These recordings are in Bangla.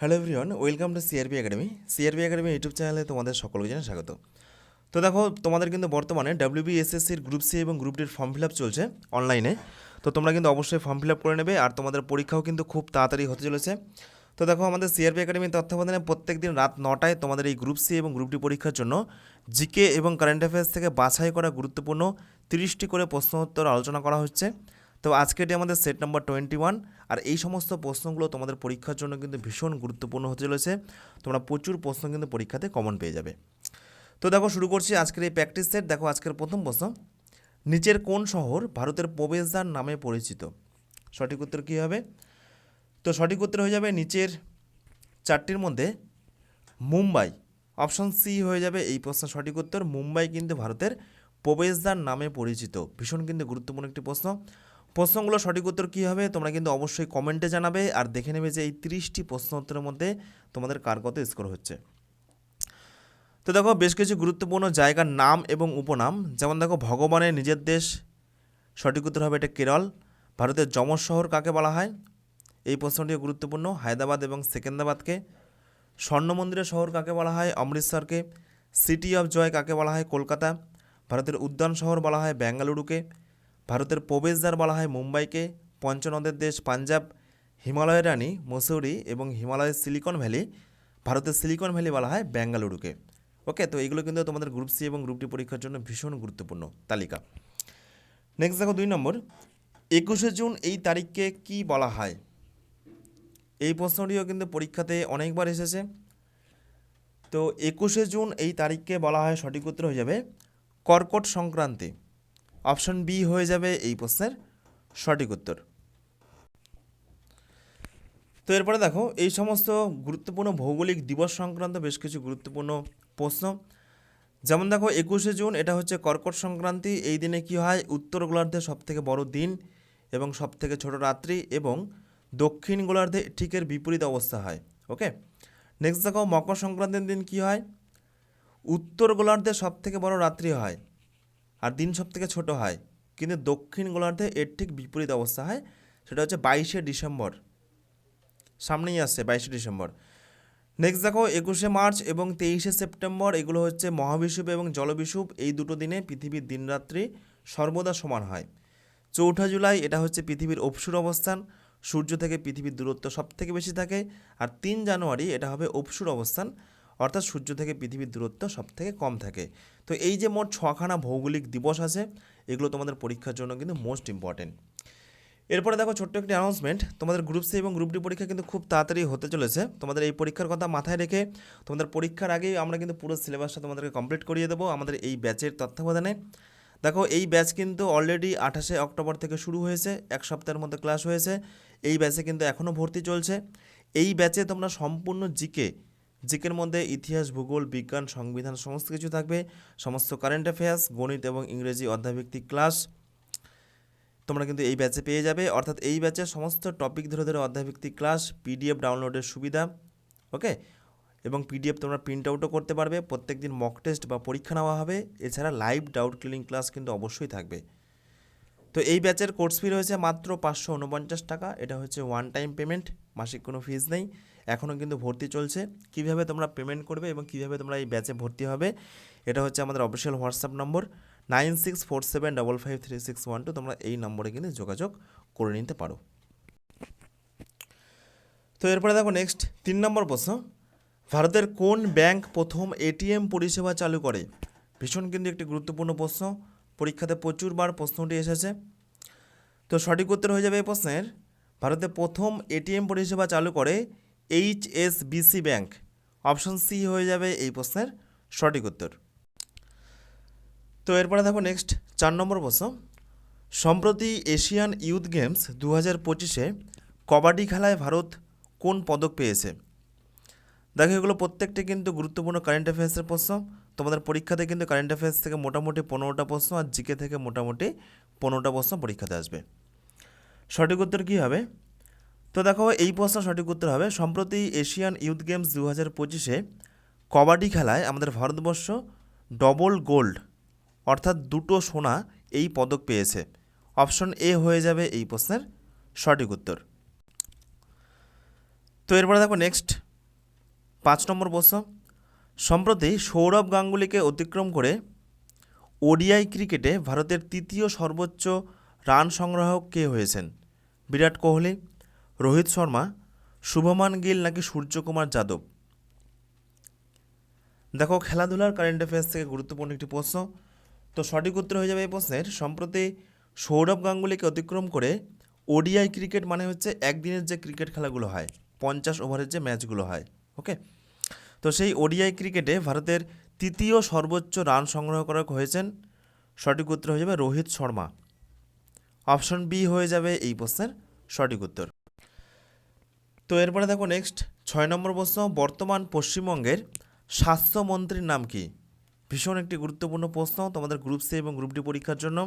Hello everyone welcome to CRB academy CRB academy YouTube চ্যানেলে তোমাদের সকলকে জানাই স্বাগত। তো দেখো, তোমাদের কিন্তু বর্তমানে ডাব্লিউবি এসএসসির গ্রুপ সি এবং গ্রুপ ডির ফর্ম ফিল আপ চলছে অনলাইনে তো তোমরা কিন্তু অবশ্যই ফর্ম ফিল আপ করে নেবে আর তোমাদের পরীক্ষাও কিন্তু খুব তাড়াতাড়ি হতে চলেছে। তো দেখো, আমাদের সিআরবি একাডেমির তত্ত্বাবধানে প্রত্যেক দিন রাত নটায় তোমাদের এই গ্রুপ সি এবং গ্রুপ ডি পরীক্ষার জন্য জিকে এবং কারেন্ট অ্যাফেয়ার্স থেকে বাছাই করা গুরুত্বপূর্ণ তিরিশটি করে প্রশ্ন উত্তর আলোচনা করা হচ্ছে। তো আজকে এটি আমাদের সেট নাম্বার টোয়েন্টি ওয়ান আর এই সমস্ত প্রশ্নগুলো তোমাদের পরীক্ষার জন্য কিন্তু ভীষণ গুরুত্বপূর্ণ হতে চলেছে। তোমরা প্রচুর প্রশ্ন কিন্তু পরীক্ষাতে কমন পেয়ে যাবে। তো দেখো, শুরু করছি আজকের এই প্র্যাকটিস সেট দেখো, আজকের প্রথম প্রশ্ন। নিচের কোন শহর ভারতের প্রবেশদ্বার নামে পরিচিত? সঠিক উত্তর কী হবে? তো সঠিক উত্তর হয়ে যাবে নিচের চারটির মধ্যে মুম্বাই। অপশন সি হয়ে যাবে এই প্রশ্নের সঠিক উত্তর। মুম্বাই কিন্তু ভারতের প্রবেশদ্বার নামে পরিচিত। ভীষণ কিন্তু গুরুত্বপূর্ণ একটি প্রশ্ন। প্রশ্নগুলো সঠিক উত্তর কী হবে, তোমরা কিন্তু অবশ্যই কমেন্টে জানাবে আর দেখে নেবে যে এই তিরিশটি প্রশ্ন উত্তরের মধ্যে তোমাদের কার কত স্কোর হচ্ছে। তো দেখো, বেশ কিছু গুরুত্বপূর্ণ জায়গার নাম এবং উপনাম, যেমন দেখো, ভগবানের নিজের দেশ, সঠিক উত্তর হবে এটা কেরল, ভারতের যমজ শহর কাকে বলা হয়? এই প্রশ্নটিও গুরুত্বপূর্ণ, হায়দ্রাবাদ এবং সেকেন্দ্রাবাদকে স্বর্ণ মন্দিরের শহর কাকে বলা হয়? অমৃতসরকে। সিটি অফ জয় কাকে বলা হয়? কলকাতা। ভারতের উদ্যান শহর বলা হয় বেঙ্গালুরুকে। ভারতের প্রবেশদ্বার বলা হয় মুম্বাইকে। পঞ্চনদের দেশ পাঞ্জাব, হিমালয়ের রানী মসৌরি এবং হিমালয়ের সিলিকন ভ্যালি, ভারতের সিলিকন ভ্যালি বলা হয় বেঙ্গালুরুকে। ওকে, তো এইগুলো কিন্তু তোমাদের গ্রুপ সি এবং গ্রুপ ডি পরীক্ষার জন্য ভীষণ গুরুত্বপূর্ণ তালিকা। নেক্সট দেখো দুই নম্বর। একুশে জুন এই তারিখকে কি বলা হয়? এই প্রশ্নটিও কিন্তু পরীক্ষাতে অনেকবার এসেছে। তো একুশে জুন এই তারিখকে বলা হয় সঠিক উত্তর হয়ে যাবে কর্কট সংক্রান্তি। অপশন বি হয়ে যাবে এই প্রশ্নের সঠিক উত্তর। তো এরপরে দেখো, এই সমস্ত গুরুত্বপূর্ণ ভৌগোলিক দিবস সংক্রান্ত বেশ কিছু গুরুত্বপূর্ণ প্রশ্ন। যেমন দেখো, একুশে জুন, এটা হচ্ছে কর্কট সংক্রান্তি। এই দিনে কি হয়? উত্তর গোলার্ধে সবথেকে বড় দিন এবং সবথেকে ছোট রাত্রি এবং দক্ষিণ গোলার্ধে ঠিকের বিপরীত অবস্থা হয়। ওকে? নেক্সট দেখো, মকর সংক্রান্তির দিন কি হয়? উত্তর গোলার্ধে সবথেকে বড় রাত্রি হয়। আর দিন সব থেকে ছোটো হয়। কিন্তু দক্ষিণ গোলার্ধে এর ঠিক বিপরীত অবস্থা হয়, সেটা হচ্ছে বাইশে ডিসেম্বর। সামনেই আসছে বাইশে ডিসেম্বর। নেক্সট দেখো, একুশে মার্চ এবং তেইশে সেপ্টেম্বর, এগুলো হচ্ছে মহাবিষুব এবং জলবিষুব। এই দুটো দিনে পৃথিবীর দিনরাত্রি সর্বদা সমান হয়। চৌঠা জুলাই, এটা হচ্ছে পৃথিবীর অপসুর অবস্থান। সূর্য থেকে পৃথিবীর দূরত্ব সব থেকে বেশি থাকে। আর তিন জানুয়ারি, এটা হবে অপসুর অবস্থান। অর্থাৎ সূর্য থেকে পৃথিবীর দূরত্ব সব থেকে কম থাকে। তো এই যে মোট ছখানা ভৌগোলিক দিবস আছে, এগুলো তোমাদের পরীক্ষার জন্য কিন্তু মোস্ট ইম্পর্টেন্ট এরপরে দেখো ছোট্ট একটি অ্যানাউন্সমেন্ট তোমাদের গ্রুপ সি এবং গ্রুপ ডি পরীক্ষা কিন্তু খুব তাড়াতাড়ি হতে চলেছে। তোমাদের এই পরীক্ষার কথা মাথায় রেখে তোমাদের পরীক্ষার আগেই আমরা কিন্তু পুরো সিলেবাসটা তোমাদেরকে কমপ্লিট করিয়ে দেবো আমাদের এই ব্যাচের তত্ত্বাবধানে। দেখো এই ব্যাচ কিন্তু অলরেডি আঠাশে অক্টোবর থেকে শুরু হয়েছে, এক সপ্তাহের মধ্যে ক্লাস হয়েছে। এই ব্যাচে কিন্তু এখনও ভর্তি চলছে। এই ব্যাচে তোমরা সম্পূর্ণ জিকে জিকের মধ্যে ইতিহাস, ভূগোল, বিজ্ঞান, সংবিধান সমস্ত কিছু থাকবে। সমস্ত কারেন্ট অ্যাফেয়ার্স গণিত এবং ইংরেজি অধ্যায়ভিত্তিক ক্লাস তোমরা কিন্তু এই ব্যাচে পেয়ে যাবে। অর্থাৎ এই ব্যাচে সমস্ত টপিক ধরে ধরে অধ্যায়ভিত্তিক ক্লাস পিডিএফ ডাউনলোডের সুবিধা ওকে এবং পিডিএফ তোমরা প্রিন্ট আউটও করতে পারবে। প্রত্যেক দিন মক টেস্ট বা পরীক্ষা নেওয়া হবে। এছাড়া লাইভ ডাউট ক্লিনিং ক্লাস কিন্তু অবশ্যই থাকবে। তো এই ব্যাচের কোর্স ফি রয়েছে মাত্র পাঁচশো উনপঞ্চাশ টাকা। এটা হচ্ছে ওয়ান টাইম পেমেন্ট মাসিক কোনো ফিজ নেই। এখনও কিন্তু ভর্তি চলছে। কীভাবে তোমরা পেমেন্ট করবে এবং কীভাবে তোমরা এই ব্যাচে ভর্তি হবে, এটা হচ্ছে আমাদের official WhatsApp number nine six four seven double five three six one two তোমরা এই নম্বরে কিন্তু যোগাযোগ করে নিতে পারো। তো এরপরে দেখো নেক্সট তিন নম্বর প্রশ্ন। ভারতের কোন ব্যাংক প্রথম এটিএম পরিষেবা চালু করে? ভীষণ কিন্তু একটি গুরুত্বপূর্ণ প্রশ্ন। পরীক্ষাতে প্রচুরবার প্রশ্নটি এসেছে। তো সঠিক উত্তর হয়ে যাবে এই প্রশ্নের। ভারতে প্রথম এটিএম পরিষেবা চালু করে এইচএসবিসি ব্যাংক। অপশন সি হয়ে যাবে এই প্রশ্নের সঠিক উত্তর। তো এরপরে দেখো নেক্সট, চার নম্বর প্রশ্ন। সম্প্রতি এশিয়ান ইউথ গেমস দু হাজার পঁচিশে কবাডি খেলায় ভারত কোন পদক পেয়েছে? দেখো, এগুলো প্রত্যেকটি কিন্তু গুরুত্বপূর্ণ কারেন্ট অ্যাফেয়ার্সের প্রশ্ন। তোমাদের পরীক্ষাতে কিন্তু কারেন্ট অ্যাফেয়ার্স থেকে মোটামুটি পনেরোটা প্রশ্ন আর জিকে থেকে মোটামুটি পনেরোটা প্রশ্ন পরীক্ষাতে আসবে। সঠিক উত্তর কী হবে? তো দেখো, এই প্রশ্ন সঠিক উত্তর হবে, সম্প্রতি এশিয়ান ইউথ গেমস দু হাজার পঁচিশে কবাডি খেলায় আমাদের ভারতবর্ষ ডবল গোল্ড অর্থাৎ দুটো সোনা এই পদক পেয়েছে। অপশন এ হয়ে যাবে এই প্রশ্নের সঠিক উত্তর। তো এরপরে দেখো নেক্সট পাঁচ নম্বর প্রশ্ন। সম্প্রতি সৌরভ গাঙ্গুলিকে অতিক্রম করে ওডিআই ক্রিকেটে ভারতের তৃতীয় সর্বোচ্চ রান সংগ্রাহক কে হয়েছেন? বিরাট কোহলি রোহিত শর্মা, শুভমান গিল নাকি সূর্যকুমার যাদব? দেখো, খেলাধুলার কারেন্ট অ্যাফেয়ার্স থেকে গুরুত্বপূর্ণ একটি প্রশ্ন। তো সঠিক উত্তর হয়ে যাবে এই প্রশ্নের। সম্প্রতি সৌরভ গাঙ্গুলিকে অতিক্রম করে ওডিআই ক্রিকেট মানে হচ্ছে একদিনের যে ক্রিকেট খেলাগুলো হয়, পঞ্চাশ ওভারের যে ম্যাচগুলো হয় ওকে তো সেই ওডিআই ক্রিকেটে ভারতের তৃতীয় সর্বোচ্চ রান সংগ্রহ করা হয়েছেন। সঠিক উত্তর হয়ে যাবে রোহিত শর্মা। অপশন বি হয়ে যাবে এই প্রশ্নের সঠিক উত্তর। তো এরপরে দেখো নেক্সট ছয় নম্বর প্রশ্ন, বর্তমান পশ্চিমবঙ্গের স্বাস্থ্যমন্ত্রীর নাম কি? ভীষণ একটি গুরুত্বপূর্ণ প্রশ্ন, তোমাদের গ্রুপ সি এবং গ্রুপ ডি পরীক্ষার জন্য।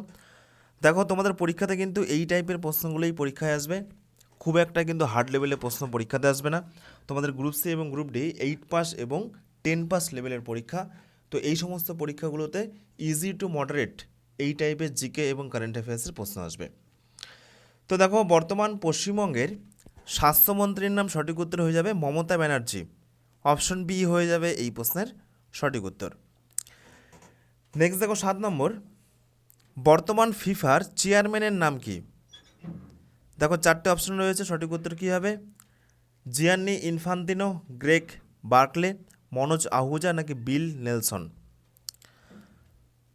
দেখো, তোমাদের পরীক্ষাতে কিন্তু এই টাইপের প্রশ্নগুলোই পরীক্ষায় আসবে। খুব একটা কিন্তু হার্ড লেভেলের প্রশ্ন পরীক্ষাতে আসবে না। তোমাদের গ্রুপ সি এবং গ্রুপ ডি এইট পাস এবং টেন পাস লেভেলের পরীক্ষা। তো এই সমস্ত পরীক্ষাগুলোতে ইজি টু মডারেট এই টাইপের জিকে এবং কারেন্ট অ্যাফেয়ার্সের প্রশ্ন আসবে। তো দেখো, বর্তমান পশ্চিমবঙ্গের স্বাস্থ্যমন্ত্রীর নাম সঠিক উত্তর হয়ে যাবে মমতা ব্যানার্জি। অপশন বি হয়ে যাবে এই প্রশ্নের সঠিক উত্তর। নেক্সট দেখো সাত নম্বর। বর্তমান ফিফার চেয়ারম্যানের নাম কি? দেখো চারটে অপশন রয়েছে, সঠিক উত্তর কী হবে? Gianni Infantino Greg Barclay, Manoj Ahuja নাকি বিল নেলসন?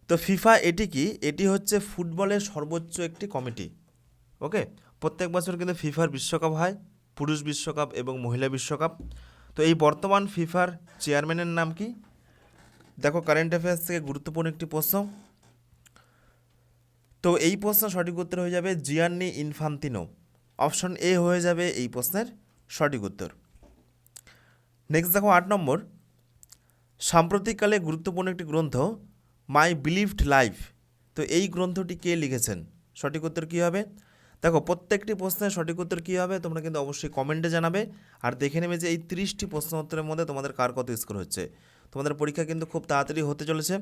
তো ফিফা এটি কি? এটি হচ্ছে ফুটবলের সর্বোচ্চ একটি কমিটি। ওকে? প্রত্যেক বছর কিন্তু ফিফার বিশ্বকাপ হয়, পুরুষ বিশ্বকাপ এবং মহিলা বিশ্বকাপ। তো এই বর্তমান ফিফার চেয়ারম্যানের নাম কি? দেখো কারেন্ট অ্যাফেয়ার্স থেকে গুরুত্বপূর্ণ একটি প্রশ্ন। তো এই প্রশ্ন সঠিক উত্তর হয়ে যাবে জিয়ান্নি ইনফান্তিনো। অপশন এ হয়ে যাবে এই প্রশ্নের সঠিক উত্তর। নেক্সট দেখো, আট নম্বর। সাম্প্রতিককালে গুরুত্বপূর্ণ একটি গ্রন্থ মাই বিলিভড লাইফ তো এই গ্রন্থটি কে লিখেছেন? সঠিক উত্তর কী হবে? দেখো, প্রত্যেকটি প্রশ্নের সঠিক উত্তর কী হবে? তোমরা কিন্তু অবশ্যই কমেন্টে জানাবে। আর দেখে নেবে যে এই তিরিশটি প্রশ্ন উত্তরের মধ্যে তোমাদের কার কত স্কোর হচ্ছে। তোমাদের পরীক্ষা কিন্তু খুব তাড়াতাড়ি হতে চলেছে।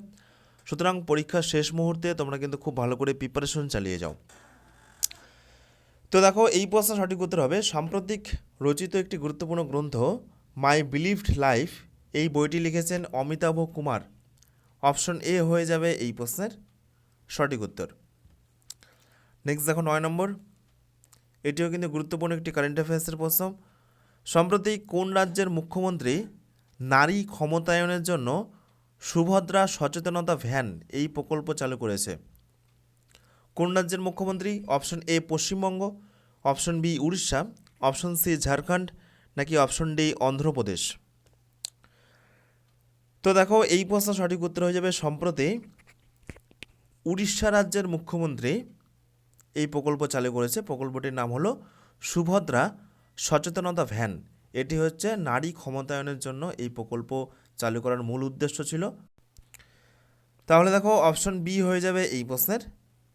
সুতরাং পরীক্ষার শেষ মুহূর্তে তোমরা কিন্তু খুব ভালো করে প্রিপারেশন চালিয়ে যাও। তো দেখো, এই প্রশ্ন সঠিক উত্তর হবে, সাম্প্রতিক রচিত একটি গুরুত্বপূর্ণ গ্রন্থ মাই বিলিভড লাইফ এই বইটি লিখেছেন অমিতাভ কুমার। অপশন এ হয়ে যাবে এই প্রশ্নের সঠিক উত্তর। নেক্সট দেখো, নয় নম্বর। এটিও কিন্তু গুরুত্বপূর্ণ একটি কারেন্ট অ্যাফেয়ার্সের প্রশ্ন। সম্প্রতি কোন রাজ্যের মুখ্যমন্ত্রী নারী ক্ষমতায়নের জন্য সুভদ্রা সচেতনতা ভ্যান এই প্রকল্প চালু করেছে? কোন রাজ্যের মুখ্যমন্ত্রী? Option A Paschimbanga, option B Orissa, option C Jharkhand, নাকি অপশন ডি অন্ধ্রপ্রদেশ? তো দেখো, এই প্রশ্ন সঠিক উত্তর হয়ে যাবে সম্প্রতি উড়িষ্যা রাজ্যের মুখ্যমন্ত্রী এই প্রকল্প চালু করেছে। প্রকল্পটির নাম হলো সুভদ্রা সচেতনতা ভ্যান। এটি হচ্ছে নারী ক্ষমতায়নের জন্য এই প্রকল্প চালু করার মূল উদ্দেশ্য ছিল। তাহলে দেখো অপশন বি হয়ে যাবে এই প্রশ্নের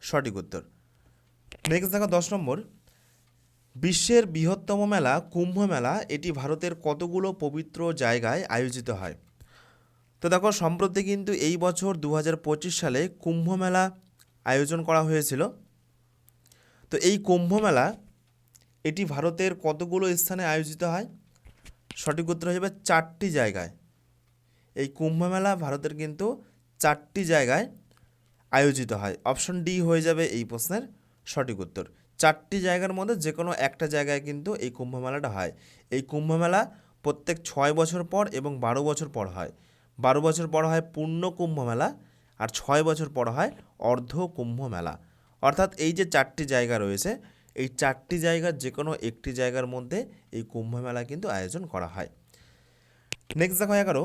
সঠিক উত্তর। নেক্সট দেখো দশ নম্বর। বিশ্বের বৃহত্তম মেলা কুম্ভ মেলা, এটি ভারতের কতগুলো পবিত্র জায়গায় আয়োজিত হয়? তো দেখো, সম্প্রতি কিন্তু এই বছর দু হাজার পঁচিশ সালে কুম্ভ মেলা আয়োজন করা হয়েছিল। তো এই কুম্ভ মেলা এটি ভারতের কতগুলো স্থানে আয়োজিত হয়? সঠিক উত্তর হয়ে যাবে চারটি জায়গায়। এই কুম্ভ মেলা ভারতের কিন্তু চারটি জায়গায় আয়োজিত হয়। অপশন ডি হয়ে যাবে এই প্রশ্নের সঠিক উত্তর। চারটি জায়গার মধ্যে যে কোনো একটা জায়গায় কিন্তু এই কুম্ভ মেলাটা হয়। এই কুম্ভ মেলা প্রত্যেক ছয় বছর পর এবং বারো বছর পর হয়। বারো বছর পর হয় পূর্ণ কুম্ভ মেলা আর ছয় বছর পর হয় অর্ধ কুম্ভ মেলা অর্থাৎ এই যে চারটি জায়গা রয়েছে, এই চারটি জায়গার যে কোনো একটি জায়গার মধ্যে এই কুম্ভ মেলা কিন্তু আয়োজন করা হয়। নেক্সট দেখো এগারো,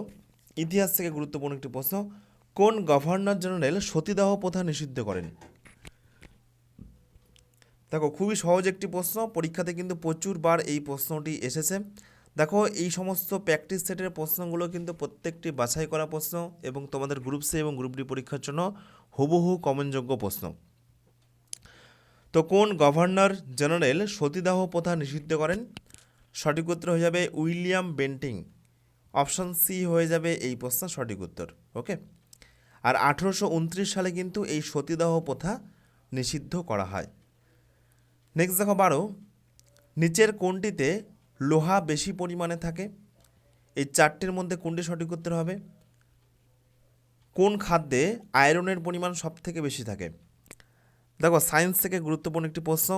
ইতিহাস থেকে গুরুত্বপূর্ণ একটি প্রশ্ন, কোন গভর্নর জেনারেল সতীদাহ প্রথা নিষিদ্ধ করেন? দেখো, খুবই সহজ একটি প্রশ্ন, পরীক্ষাতে কিন্তু প্রচুরবার এই প্রশ্নটি এসেছে। দেখো, এই সমস্ত প্র্যাকটিস সেটের প্রশ্নগুলো কিন্তু প্রত্যেকটি বাছাই করা প্রশ্ন এবং তোমাদের গ্রুপ সি এবং গ্রুপ ডি পরীক্ষার জন্য হুবহু কমনযোগ্য প্রশ্ন। তো কোন গভর্নর জেনারেল সতীদাহ প্রথা নিষিদ্ধ করেন? সঠিক উত্তর হয়ে যাবে উইলিয়াম বেন্টিং। অপশন সি হয়ে যাবে এই প্রশ্নের সঠিক উত্তর, ওকে? আর আঠেরোশো উনত্রিশ সালে কিন্তু এই সতীদাহ প্রথা নিষিদ্ধ করা হয়। নেক্সট দেখো বারো। নিচের কোনটিতে লোহা বেশি পরিমাণে থাকে? এই চারটির মধ্যে কোনটি সঠিক উত্তর হবে? কোন খাদ্যে আয়রনের পরিমাণ সব থেকে বেশি থাকে? দেখো সায়েন্স থেকে গুরুত্বপূর্ণ একটি প্রশ্ন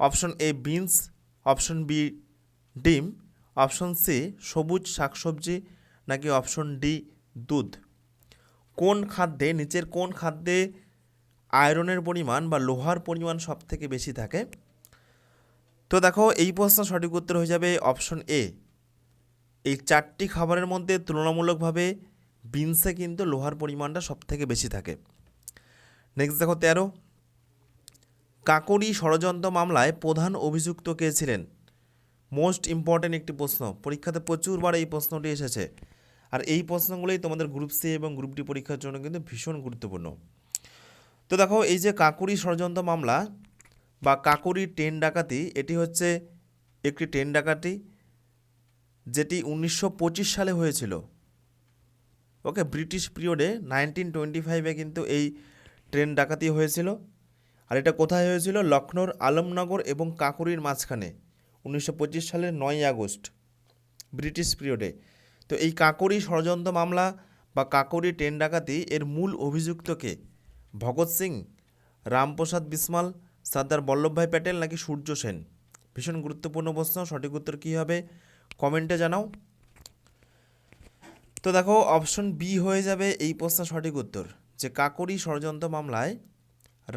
option A beans option B ডিম অপশন সি সবুজ শাকসবজি, নাকি অপশন ডি দুধ? কোন খাদ্যে, নিচের কোন খাদ্যে আয়রনের পরিমাণ বা লোহার পরিমাণ সব থেকে বেশি থাকে? তো দেখো, এই প্রশ্ন সঠিক উত্তর হয়ে যাবে অপশন এ এই চারটি খাবারের মধ্যে তুলনামূলকভাবে বিনসে কিন্তু লোহার পরিমাণটা সব থেকে বেশি থাকে। নেক্সট দেখো, তেরো। কাকরি ষড়যন্ত্র মামলায় প্রধান অভিযুক্ত কে ছিলেন। মোস্ট ইম্পর্ট্যান্ট একটি প্রশ্ন, পরীক্ষাতে প্রচুরবার এই প্রশ্নটি এসেছে। আর এই প্রশ্নগুলোই তোমাদের গ্রুপ সি এবং গ্রুপ ডি পরীক্ষার জন্য কিন্তু ভীষণ গুরুত্বপূর্ণ। তো দেখো, এই যে কাকুরি ষড়যন্ত্র মামলা বা কাকুরি ট্রেন ডাকাতি, এটি হচ্ছে একটি ট্রেন ডাকাতি যেটি উনিশশো পঁচিশ সালে হয়েছিল। ওকে, ব্রিটিশ পিরিয়ডে নাইনটিন টোয়েন্টি ফাইভে কিন্তু এই ট্রেন ডাকাতি হয়েছিল। আর এটা কোথায় হয়েছিল? লখনৌর আলমনগর এবং কাকুরির মাঝখানে। উনিশশো পঁচিশ সালের নয় আগস্ট, ব্রিটিশ পিরিয়ডে। তো এই কাকুরি ষড়যন্ত্র মামলা বা কাকুরি ট্রেন ডাকাতি এর মূল অভিযুক্তকে ভগৎ সিং, রামপ্রসাদ বিসমাল, সর্দার বল্লভভাই প্যাটেল নাকি সূর্য সেন? ভীষণ গুরুত্বপূর্ণ প্রশ্ন, সঠিক উত্তর কী হবে? কমেন্টে জানাও। তো দেখো, অপশন বি হয়ে যাবে এই প্রশ্ন সঠিক উত্তর, যে কাকরি ষড়যন্ত্র মামলায়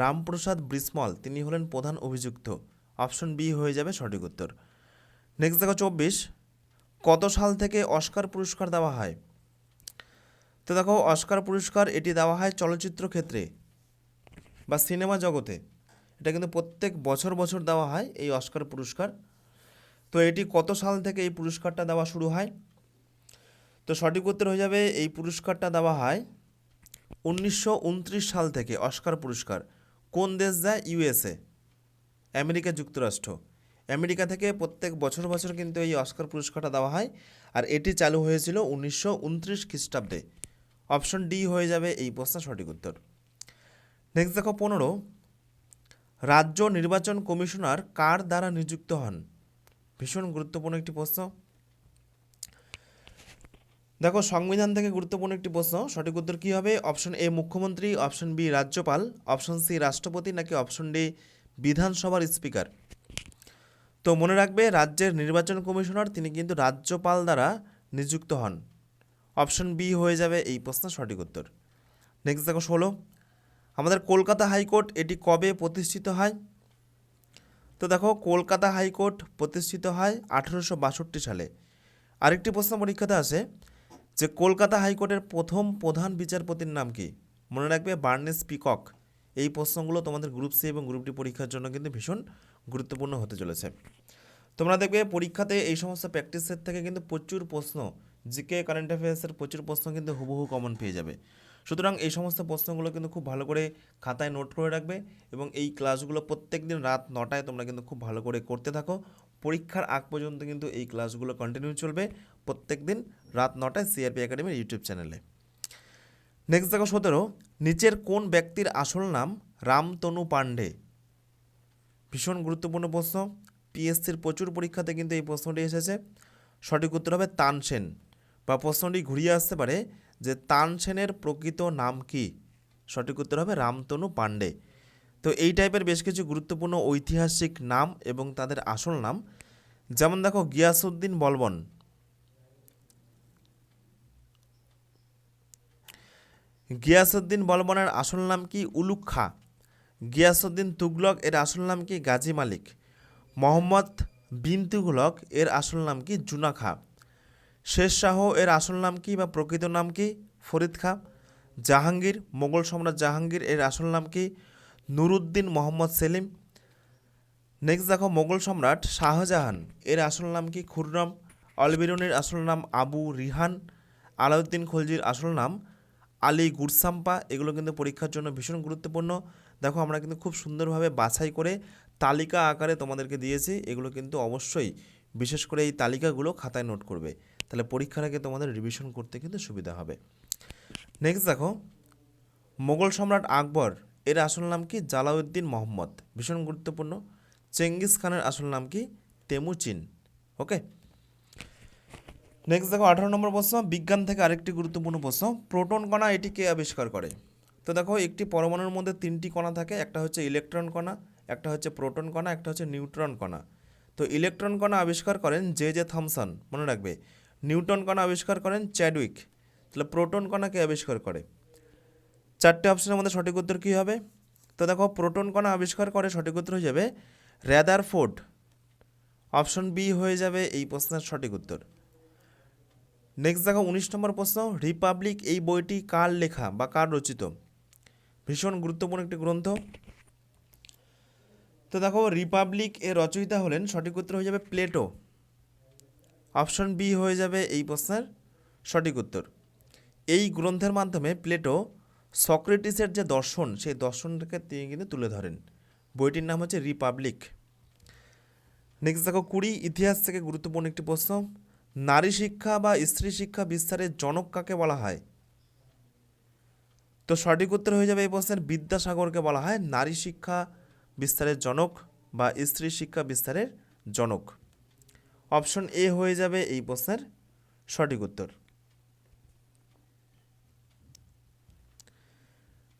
রামপ্রসাদ বিসমল তিনি হলেন প্রধান অভিযুক্ত। অপশন বি হয়ে যাবে সঠিক উত্তর। নেক্সট দেখো চব্বিশ। কত সাল থেকে অস্কার পুরস্কার দেওয়া হয়? তো দেখো, অস্কার পুরস্কার এটি দেওয়া হয় চলচ্চিত্র ক্ষেত্রে বা সিনেমা জগতে। এটা কিন্তু প্রত্যেক বছর বছর দেওয়া হয় এই অস্কার পুরস্কার। তো এটি কত সাল থেকে এই পুরস্কারটা দেওয়া শুরু হয়? তো সঠিক উত্তর হয়ে যাবে, এই পুরস্কারটা দেওয়া হয় উনিশশো উনত্রিশ সাল থেকে অস্কার পুরস্কার। কোন দেশ দেয় ইউএসএ। আমেরিকা যুক্তরাষ্ট্র। আমেরিকা থেকে প্রত্যেক বছর বছর কিন্তু এই অস্কার পুরস্কারটা দেওয়া হয়। আর এটি চালু হয়েছিল উনিশশো উনত্রিশ খ্রিস্টাব্দে। অপশন ডি হয়ে যাবে এই প্রশ্ন সঠিক উত্তর। নেক্সট দেখো পনেরো। রাজ্য নির্বাচন কমিশনার কার দ্বারা নিযুক্ত হন? ভীষণ গুরুত্বপূর্ণ একটি প্রশ্ন। দেখো, সংবিধান থেকে গুরুত্বপূর্ণ একটি প্রশ্ন, সঠিক উত্তর কী হবে? অপশন এ, মুখ্যমন্ত্রী, অপশন বি, রাজ্যপাল, অপশন সি, রাষ্ট্রপতি, নাকি অপশন ডি, বিধানসভার স্পিকার? তো মনে রাখবে, রাজ্যের নির্বাচন কমিশনার, তিনি কিন্তু রাজ্যপাল দ্বারা নিযুক্ত হন। অপশন বি হয়ে যাবে এই প্রশ্নের সঠিক উত্তর। নেক্সট দেখো, ষোলো। আমাদের কলকাতা হাইকোর্ট এটি কবে প্রতিষ্ঠিত হয়? তো দেখো, কলকাতা হাইকোর্ট প্রতিষ্ঠিত হয় আঠেরোশো বাষট্টি সালে। আরেকটি প্রশ্ন পরীক্ষাতে আসে যে কলকাতা হাইকোর্টের প্রথম প্রধান বিচারপতির নাম কি? মনে রাখবে বার্নেস পিকক। এই প্রশ্নগুলো তোমাদের গ্রুপ সি এবং গ্রুপ ডি পরীক্ষার জন্য কিন্তু ভীষণ গুরুত্বপূর্ণ হতে চলেছে। তোমরা দেখবে পরীক্ষাতে এই সমস্ত প্র্যাকটিসের থেকে কিন্তু প্রচুর প্রশ্ন জিকে কারেন্ট অ্যাফেয়ার্সের প্রচুর প্রশ্ন কিন্তু হুবহু কমন পেয়ে যাবে। সুতরাং এই সমস্ত প্রশ্নগুলো কিন্তু খুব ভালো করে খাতায় নোট করে রাখবে এবং এই ক্লাসগুলো প্রত্যেক দিন রাত নটায় তোমরা কিন্তু খুব ভালো করে করতে থাকো। পরীক্ষার আগ পর্যন্ত কিন্তু এই ক্লাসগুলো কন্টিনিউ চলবে প্রত্যেক দিন রাত নটায় সিআরপি একাডেমির ইউটিউব চ্যানেলে নেক্সট দেখো সতেরো, নিচের কোন ব্যক্তির আসল নাম রামতনু পাণ্ডে? ভীষণ গুরুত্বপূর্ণ প্রশ্ন। পিএসসির প্রচুর পরীক্ষাতে কিন্তু এই প্রশ্নটি এসেছে। সঠিক উত্তর হবে তানসেন বা প্রশ্নটি ঘুরিয়ে আসতে পারে যে তানসেনের প্রকৃত নাম কি? সঠিক উত্তর হবে রামতনু পাণ্ডে। তো এই টাইপের বেশ কিছু গুরুত্বপূর্ণ ঐতিহাসিক নাম এবং তাদের আসল নাম যেমন দেখো গিয়াসউদ্দিন বলবন। গিয়াসউদ্দিন বলবনের আসল নাম কি? উলুক খা গিয়াসউদ্দিন তুগলক, এর আসল নাম কি? গাজী মালিক। মোহাম্মদ বিন তুগলক, এর আসল নাম কি? জুনা খা শেষ শাহ, এর আসল নাম কি বা প্রকৃত নাম কি? ফরিদ খা। জাহাঙ্গীর, মোগল সম্রাট জাহাঙ্গীর, এর আসল নাম কি? নুরুদ্দিন মোহাম্মদ সেলিম। নেক্সট দেখো মোগল সম্রাট শাহজাহান। এর আসল নাম কি? খুররম। অলবিরুনের আসল নাম আবু রিহান। আলাউদ্দিন খলজির আসল নাম আলী গুরসাম্পা। এগুলো কিন্তু পরীক্ষার জন্য ভীষণ গুরুত্বপূর্ণ। দেখো আমরা কিন্তু খুব সুন্দরভাবে বাছাই করে তালিকা আকারে তোমাদেরকে দিয়েছি। এগুলো কিন্তু অবশ্যই বিশেষ করে এই তালিকাগুলো খাতায় নোট করবে। তাহলে পরীক্ষার আগে তোমাদের রিভিশন করতে কিন্তু সুবিধা হবে। নেক্সট দেখো, মোগল সম্রাট আকবর। এর আসল নাম কি? জালাউদ্দিন মোহাম্মদ। ভীষণ গুরুত্বপূর্ণ। চেঙ্গিস খানের আসল নাম কি? তেমুচিন ওকে নেক্সট দেখো, আঠারো নম্বর প্রশ্ন, বিজ্ঞান থেকে আরেকটি গুরুত্বপূর্ণ প্রশ্ন, প্রোটন কণা এটি কে আবিষ্কার করে? তো দেখো, একটি পরমাণুর মধ্যে তিনটি কণা থাকে, একটা হচ্ছে ইলেকট্রন কণা, একটা হচ্ছে প্রোটন কণা, একটা হচ্ছে নিউট্রন কণা। তো ইলেকট্রন কণা আবিষ্কার করেন জে জে থমসন, মনে রাখবে। নিউটন কণা আবিষ্কার করেন চ্যাডউইক। তাহলে প্রোটন কণা কে আবিষ্কার করে। চারটে অপশনের মধ্যে সঠিক উত্তর কী হবে? তো দেখো, প্রোটন কণা আবিষ্কার করে সঠিক উত্তর হয়ে যাবে র্যাদার ফোর্ড অপশন বি হয়ে যাবে এই প্রশ্নের সঠিক উত্তর। নেক্সট দেখো উনিশ নম্বর প্রশ্ন, রিপাবলিক এই বইটি কার লেখা বা কার রচিত? ভীষণ গুরুত্বপূর্ণ একটি গ্রন্থ। তো দেখো, রিপাবলিক এর রচয়িতা হলেন, সঠিক উত্তর হয়ে যাবে প্লেটো। অপশন বি হয়ে যাবে এই প্রশ্নের সঠিক উত্তর। এই গ্রন্থের মাধ্যমে প্লেটো সক্রেটিসের যে দর্শন, সেই দর্শনটাকে তিনি কিন্তু তুলে ধরেন। বইটির নাম হচ্ছে রিপাবলিক। নেক্সট দেখো, কুড়ি, ইতিহাস থেকে গুরুত্বপূর্ণ একটি প্রশ্ন। নারী শিক্ষা বা স্ত্রী শিক্ষা বিস্তারের জনক কাকে বলা হয়? তো সঠিক উত্তর হয়ে যাবে এই প্রশ্নের, বিদ্যাসাগরকে বলা হয় নারী শিক্ষা বিস্তারের জনক বা স্ত্রী শিক্ষা বিস্তারের জনক। অপশন এ হয়ে যাবে এই প্রশ্নের সঠিক উত্তর।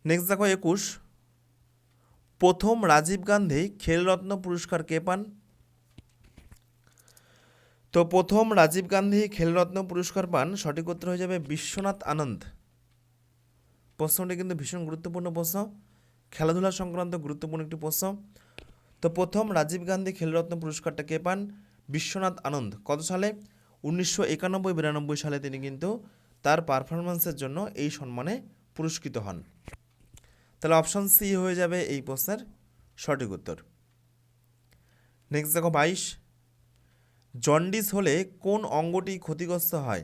নেক্সট দেখো, একুশ। প্রথম রাজীব গান্ধী খেলরত্ন পুরস্কার কে পান? তো প্রথম রাজীব গান্ধী খেলরত্ন পুরস্কার পান, সঠিক উত্তর হয়ে যাবে বিশ্বনাথ আনন্দ। প্রশ্নটি কিন্তু ভীষণ গুরুত্বপূর্ণ প্রশ্ন। খেলাধুলা সংক্রান্ত গুরুত্বপূর্ণ একটি প্রশ্ন। তো প্রথম রাজীব গান্ধী খেলরত্ন পুরস্কারটা কে পান? বিশ্বনাথ আনন্দ। কত সালে? উনিশশো একানব্বই বিরানব্বই সালে তিনি কিন্তু তার পারফরমেন্সের জন্য এই সম্মানে পুরস্কৃত হন। তাহলে অপশন সি হয়ে যাবে এই প্রশ্নের সঠিক উত্তর। নেক্সট দেখো বাইশ। জন্ডিস হলে কোন অঙ্গটি ক্ষতিগ্রস্ত হয়?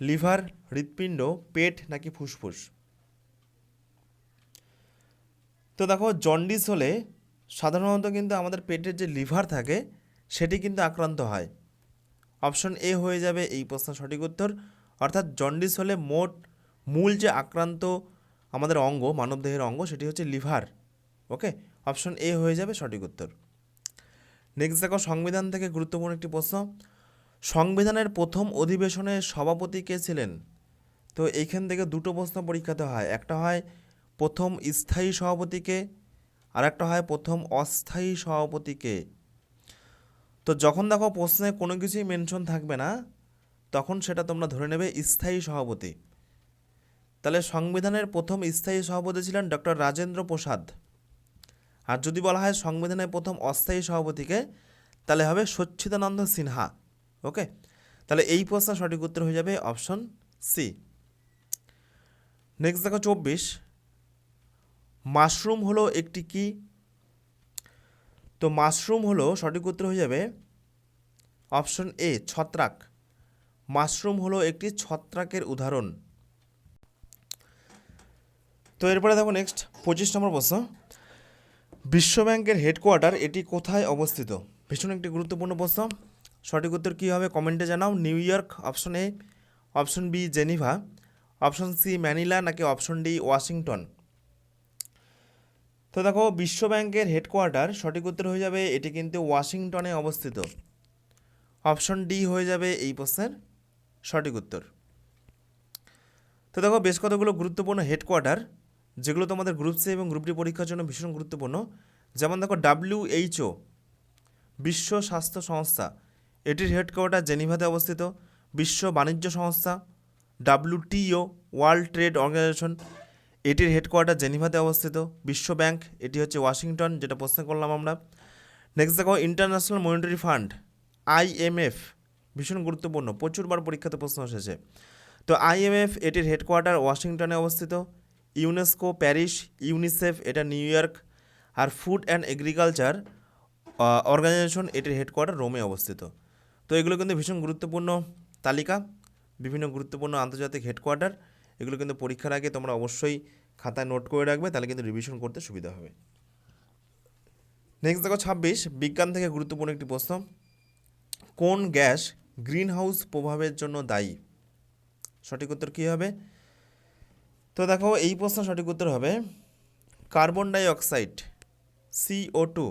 লিভার, হৃৎপিণ্ড, পেট নাকি ফুসফুস? তো দেখো জন্ডিস হলে সাধারণত কিন্তু আমাদের পেটের যে লিভার থাকে, সেটি কিন্তু আক্রান্ত হয়। অপশন এ হয়ে যাবে এই প্রশ্নের সঠিক উত্তর। অর্থাৎ জন্ডিস হলে মোট মূল যে আক্রান্ত আমাদের অঙ্গ, মানবদেহের অঙ্গ, সেটি হচ্ছে লিভার, ওকে? অপশন এ হয়ে যাবে সঠিক উত্তর। নেক্সট দেখো, সংবিধান থেকে গুরুত্বপূর্ণ একটি প্রশ্ন। সংবিধানের প্রথম অধিবেশনের সভাপতি কে ছিলেন? তো এইখান থেকে দুটো প্রশ্ন পরীক্ষাতে হয়। একটা হয় প্রথম স্থায়ী সভাপতিকে আর একটা হয় প্রথম অস্থায়ী সভাপতিকে তো যখন দেখো প্রশ্নে কোনো কিছুই মেনশন থাকবে না, তখন সেটা তোমরা ধরে নেবে স্থায়ী সভাপতি। তাহলে সংবিধানের প্রথম স্থায়ী সভাপতি ছিলেন ডক্টর রাজেন্দ্র প্রসাদ। আর যদি বলা হয় সংবিধানের প্রথম অস্থায়ী সভাপতিকে, তাহলে হবে সচ্চিদানন্দ সিনহা। ওকে? তাহলে এই প্রশ্নের সঠিক উত্তর হয়ে যাবে অপশন সি। নেক্সট দেখো চব্বিশ। মাশরুম হলো একটি কি? তো মাশরুম হলো, সঠিক উত্তর হয়ে যাবে অপশন এ, ছত্রাক। মাশরুম হলো একটি ছত্রাকের উদাহরণ। তো এরপরে দেখো নেক্সট পঁচিশ নম্বর প্রশ্ন। বিশ্বব্যাংকের হেডকোয়ার্টার এটি কোথায় অবস্থিত? ভীষণ একটি গুরুত্বপূর্ণ প্রশ্ন। সঠিক উত্তর কী হবে কমেন্টে জানাও। New York option A option B Geneva option C Manila, নাকি অপশন ডি ওয়াশিংটন? তো দেখো, বিশ্বব্যাংকের হেডকোয়ার্টার সঠিক উত্তর হয়ে যাবে, এটি কিন্তু ওয়াশিংটনে অবস্থিত। অপশন ডি হয়ে যাবে এই প্রশ্নের সঠিক উত্তর। তো দেখো, বেশ কতগুলো গুরুত্বপূর্ণ হেডকোয়ার্টার যেগুলো তোমাদের গ্রুপ সি এবং গ্রুপ ডি পরীক্ষার জন্য ভীষণ গুরুত্বপূর্ণ। যেমন দেখো ডাব্লিউএইচও বিশ্ব স্বাস্থ্য সংস্থা। এটির হেডকোয়ার্টার জেনিভাতে অবস্থিত। বিশ্ব বাণিজ্য সংস্থা ডাব্লিউটিও ওয়ার্ল্ড ট্রেড অর্গানাইজেশন এটির হেডকোয়ার্টার জেনিভাতে অবস্থিত। বিশ্ব ব্যাংক, এটি হচ্ছে ওয়াশিংটন, যেটা প্রশ্ন করলাম আমরা। নেক্সট দেখো ইন্টারন্যাশনাল মনিটারি ফান্ড আইএমএফ ভীষণ গুরুত্বপূর্ণ। প্রচুরবার পরীক্ষাতে প্রশ্ন এসেছে। তো আইএমএফ এটির হেডকোয়ার্টার ওয়াশিংটনে অবস্থিত। ইউনেস্কো প্যারিস ইউনিসেফ, এটা নিউ ইয়র্ক, আর ফুড অ্যান্ড এগ্রিকালচার অর্গানাইজেশন, এটির হেডকোয়ার্টার রোমে অবস্থিত। তো এগুলো কিন্তু ভীষণ গুরুত্বপূর্ণ তালিকা, বিভিন্ন গুরুত্বপূর্ণ আন্তর্জাতিক হেডকোয়ার্টার। এগুলো কিন্তু পরীক্ষার আগে তোমরা অবশ্যই খাতায় নোট করে রাখবে, তাহলে কিন্তু রিভিশন করতে সুবিধা হবে। নেক্সট দেখো ছাব্বিশ, বিজ্ঞান থেকে গুরুত্বপূর্ণ একটি প্রশ্ন। কোন গ্যাস গ্রিন হাউস প্রভাবের জন্য দায়ী? সঠিক উত্তর কী হবে? তো দেখো, এই প্রশ্ন সঠিক উত্তর হবে carbon dioxide CO two.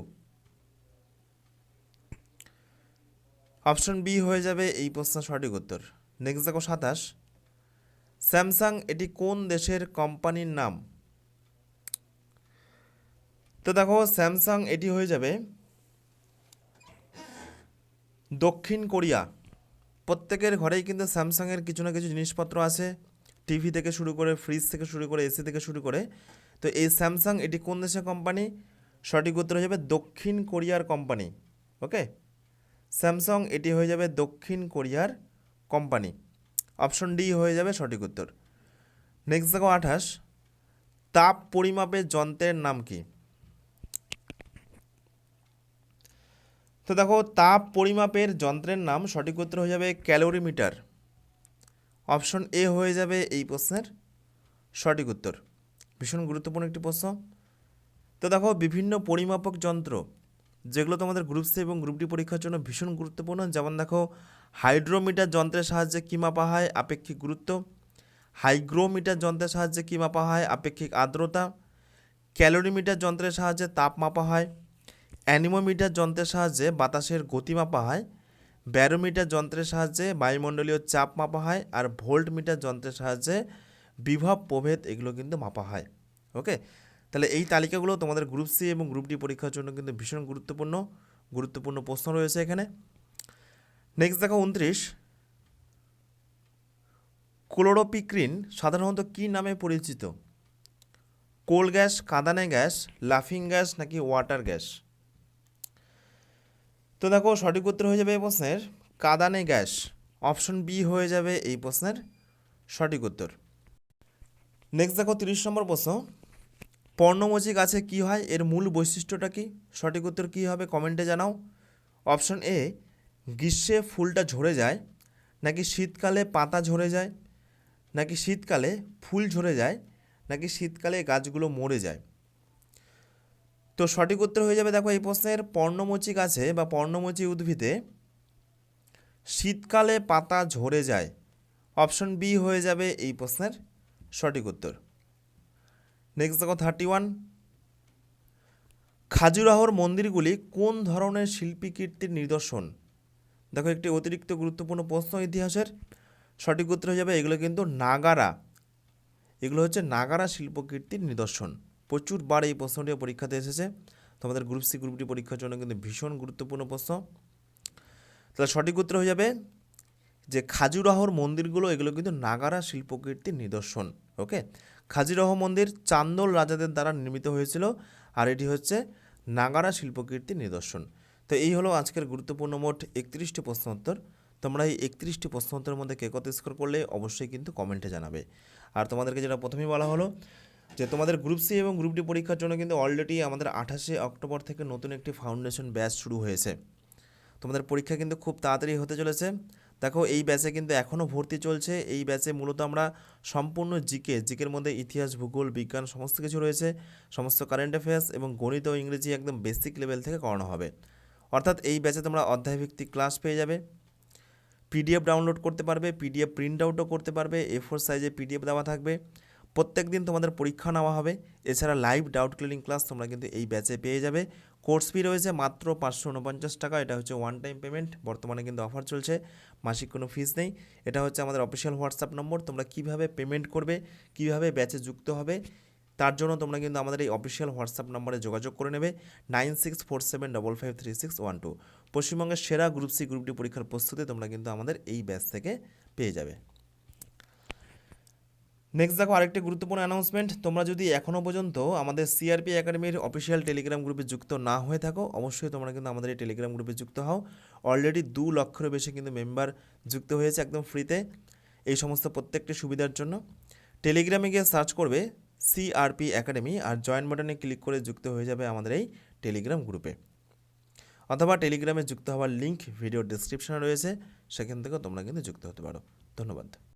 Option B হয়ে যাবে এই প্রশ্নের সঠিক উত্তর। নেক্সট দেখো, সাতাশ। স্যামসাং, এটি কোন দেশের কোম্পানির নাম? তো দেখো, স্যামসাং, এটি হয়ে যাবে দক্ষিণ কোরিয়া। প্রত্যেকের ঘরেই কিন্তু স্যামসাংয়ের কিছু না কিছু জিনিসপত্র আছে। টিভি থেকে শুরু করে ফ্রিজ থেকে শুরু করে এসি থেকে শুরু করে, তো এই স্যামসাং এটি কোন দেশের কোম্পানি সঠিক উত্তর হয়ে যাবে দক্ষিণ কোরিয়ার কোম্পানি ওকে স্যামসাং এটি হয়ে যাবে দক্ষিণ কোরিয়ার কোম্পানি অপশন ডি হয়ে যাবে সঠিক উত্তর। নেক্সট দেখো আঠাশ, তাপ পরিমাপের যন্ত্রের নাম কি? তো দেখো তাপ পরিমাপের যন্ত্রের নাম সঠিক উত্তর হয়ে যাবে ক্যালোরিমিটার। অপশন এ হয়ে যাবে এই প্রশ্নের সঠিক উত্তর। ভীষণ গুরুত্বপূর্ণ একটি প্রশ্ন। তো দেখো, বিভিন্ন পরিমাপক যন্ত্র, যেগুলো তোমাদের গ্রুপ সি এবং গ্রুপ ডি পরীক্ষার জন্য ভীষণ গুরুত্বপূর্ণ, যেমন দেখো হাইড্রোমিটার যন্ত্রের সাহায্যে কী মাপা হয়? আপেক্ষিক গুরুত্ব। হাইগ্রোমিটার যন্ত্রের সাহায্যে কী মাপা হয়? আপেক্ষিক আর্দ্রতা। ক্যালোরিমিটার যন্ত্রের সাহায্যে তাপ মাপা হয়। অ্যানিমোমিটার যন্ত্রের সাহায্যে বাতাসের গতি মাপা হয়। ব্যারোমিটার যন্ত্রের সাহায্যে বায়ুমণ্ডলীয় চাপ মাপা হয় আর ভোল্টমিটার যন্ত্রের সাহায্যে বিভব, প্রভেদ এগুলো কিন্তু মাপা হয়। ওকে? তাহলে এই তালিকাগুলো তোমাদের গ্রুপ সি এবং গ্রুপ ডি পরীক্ষার জন্য কিন্তু ভীষণ গুরুত্বপূর্ণ গুরুত্বপূর্ণ প্রশ্ন রয়েছে এখানে। নেক্সট দেখো উনত্রিশ। ক্লোরোপিক্রিন সাধারণত কী নামে পরিচিত? কোল গ্যাস, কাঁদানে গ্যাস, লাফিং গ্যাস নাকি ওয়াটার গ্যাস? তো দেখো সঠিক উত্তর হয়ে যাবে এই প্রশ্নের, কাদানে গ্যাস। অপশন বি হয়ে যাবে এই প্রশ্নের সঠিক উত্তর। নেক্সট দেখো তিরিশ নম্বর প্রশ্ন পর্ণমোচী গাছে কী হয়? এর মূল বৈশিষ্ট্যটা কি? সঠিক উত্তর কী হবে কমেন্টে জানাও। অপশন এ, গ্রীষ্মে ফুলটা ঝরে যায়, নাকি শীতকালে পাতা ঝরে যায়, নাকি শীতকালে ফুল ঝরে যায়, নাকি শীতকালে গাছগুলো মরে যায়? তো সঠিক উত্তর হয়ে যাবে দেখো, এই প্রশ্নের পর্ণমোচী গাছে বা পর্ণমোচী উদ্ভিদে শীতকালে পাতা ঝরে যায়। অপশন বি হয়ে যাবে এই প্রশ্নের সঠিক উত্তর। নেক্সট দেখো থার্টি ওয়ান খাজুরাহর মন্দিরগুলি কোন ধরনের শিল্পী কীর্তির নিদর্শন? দেখো, একটি অতিরিক্ত গুরুত্বপূর্ণ প্রশ্ন ইতিহাসের। সঠিক উত্তর হয়ে যাবে, এগুলো কিন্তু নাগারা। এগুলো হচ্ছে নাগারা শিল্পকীর্তির নিদর্শন। প্রচুরবার এই প্রশ্নটিও পরীক্ষাতে এসেছে। তোমাদের গ্রুপ সি গ্রুপ ডি পরীক্ষার জন্য কিন্তু ভীষণ গুরুত্বপূর্ণ প্রশ্ন। তাহলে সঠিক উত্তর হয়ে যাবে যে খাজুরাহোর মন্দিরগুলো, এগুলো কিন্তু নাগারা শিল্পকীর্তির নিদর্শন ওকে খাজুরাহ মন্দির চান্দোল রাজাদের দ্বারা নির্মিত হয়েছিল আর এটি হচ্ছে নাগারা শিল্পকীর্তির নিদর্শন। তো এই হলো আজকের গুরুত্বপূর্ণ মোট একত্রিশটি প্রশ্ন উত্তর তোমরা এই একত্রিশটি প্রশ্ন উত্তরের মধ্যে কে কত স্কোর করলে অবশ্যই কিন্তু কমেন্টে জানাবে। আর তোমাদেরকে যেটা প্রথমেই বলা হলো যে তোমাদের গ্রুপ সি এবং গ্রুপ ডি পরীক্ষার জন্য কিন্তু অলরেডি আমাদের আঠাশে অক্টোবর থেকে নতুন একটি ফাউন্ডেশন ব্যাচ শুরু হয়েছে। তোমাদের পরীক্ষা কিন্তু খুব তাড়াতাড়ি হতে চলেছে। দেখো, এই ব্যাচে কিন্তু এখনও ভর্তি চলছে। এই ব্যাচে মূলত আমরা সম্পূর্ণ জিকে জিকের মধ্যে ইতিহাস, ভূগোল, বিজ্ঞান সমস্ত কিছু রয়েছে। সমস্ত কারেন্ট অ্যাফেয়ার্স এবং গণিত ও ইংরেজি একদম বেসিক লেভেল থেকে করানো হবে। অর্থাৎ এই ব্যাচে তোমরা অধ্যায়ভিত্তিক ক্লাস পেয়ে যাবে। পিডিএফ ডাউনলোড করতে পারবে পিডিএফ প্রিন্ট আউটও করতে পারবে এ ফোর সাইজে পিডিএফ দেওয়া থাকবে। প্রত্যেক দিন তোমাদের পরীক্ষা নেওয়া হবে। এছাড়া লাইভ ডাউট ক্লিয়ারিং ক্লাস তোমরা কিন্তু এই ব্যাচে পেয়ে যাবে। কোর্স ফি রয়েছে মাত্র পাঁচশো উনপঞ্চাশ টাকা। এটা হচ্ছে ওয়ান টাইম পেমেন্ট বর্তমানে কিন্তু অফার চলছে। মাসিক কোনো ফিস নেই। এটা হচ্ছে আমাদের অফিসিয়াল হোয়াটসঅ্যাপ নম্বর তোমরা কীভাবে পেমেন্ট করবে, কীভাবে ব্যাচে যুক্ত হবে, তার জন্য তোমরা কিন্তু আমাদের এই অফিসিয়াল হোয়াটসঅ্যাপ নম্বরে যোগাযোগ করে নেবে। Nine six four seven double five three six one two পশ্চিমবঙ্গের সেরা গ্রুপ সি গ্রুপ ডি পরীক্ষার প্রস্তুতি তোমরা কিন্তু আমাদের এই ব্যাচ থেকে পেয়ে যাবে। নেক্সট দেখো আরেকটি গুরুত্বপূর্ণ অ্যানাউন্সমেন্ট তোমরা যদি এখনও পর্যন্ত আমাদের সিআরপি একাডেমির অফিসিয়াল টেলিগ্রাম গ্রুপে যুক্ত না হয়ে থাকো, অবশ্যই তোমরা কিন্তু আমাদের এই টেলিগ্রাম গ্রুপে যুক্ত হও। অলরেডি দু লক্ষেরও বেশি কিন্তু মেম্বার যুক্ত হয়েছে একদম ফ্রিতে এই সমস্ত প্রত্যেকটি সুবিধার জন্য। টেলিগ্রামে গিয়ে সার্চ করবে সিআরপি একাডেমি আর জয়েন বাটনে ক্লিক করে যুক্ত হয়ে যাবে আমাদের এই টেলিগ্রাম গ্রুপে অথবা টেলিগ্রামে যুক্ত হওয়ার লিঙ্ক ভিডিও ডিসক্রিপশনে রয়েছে, সেখান থেকেও তোমরা কিন্তু যুক্ত হতে পারো। ধন্যবাদ।